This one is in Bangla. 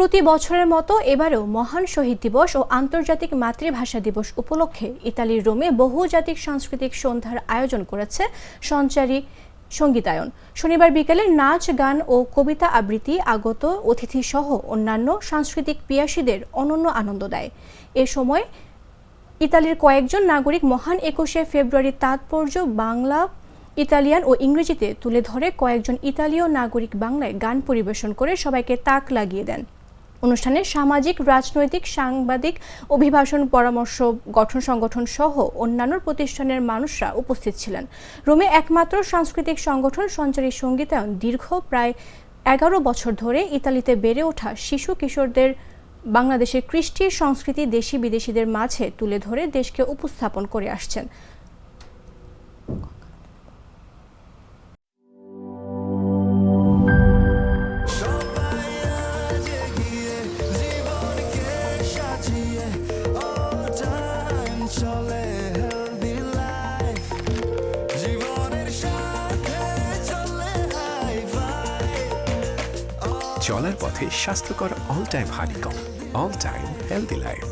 প্রতি বছরের মতো এবারেও মহান শহীদ দিবস ও আন্তর্জাতিক মাতৃভাষা দিবস উপলক্ষে ইতালির রোমে বহুজাতিক সাংস্কৃতিক সন্ধ্যার আয়োজন করেছে সঞ্চারী সঙ্গীতায়ন। শনিবার বিকেলে নাচ, গান ও কবিতা আবৃত্তি আগত অতিথি সহ অন্যান্য সাংস্কৃতিক পিয়াসীদের অনন্য আনন্দ দেয়। এ সময় ইতালির কয়েকজন নাগরিক মহান একুশে ফেব্রুয়ারির তাৎপর্য বাংলা, ইতালিয়ান ও ইংরেজিতে তুলে ধরে কয়েকজন ইতালীয় নাগরিক বাংলায় গান পরিবেশন করে সবাইকে তাক লাগিয়ে দেন। অনুষ্ঠানে সামাজিক, রাজনৈতিক, সাংবাদিক অভিভাষণ পরামর্শ, গঠন সংগঠন সহ অন্যান্য প্রতিষ্ঠানের মানুষরা উপস্থিত ছিলেন। রোমে একমাত্র সাংস্কৃতিক সংগঠন সঞ্চারী সঙ্গীতায়ন দীর্ঘ প্রায় এগারো বছর ধরে ইতালিতে বেড়ে ওঠা শিশু কিশোরদের বাংলাদেশের কৃষ্টি সংস্কৃতি দেশি বিদেশিদের মাঝে তুলে ধরে দেশকে উপস্থাপন করে আসছেন। চলার পথে স্বাস্থ্যকর all time honeycomb all time healthy life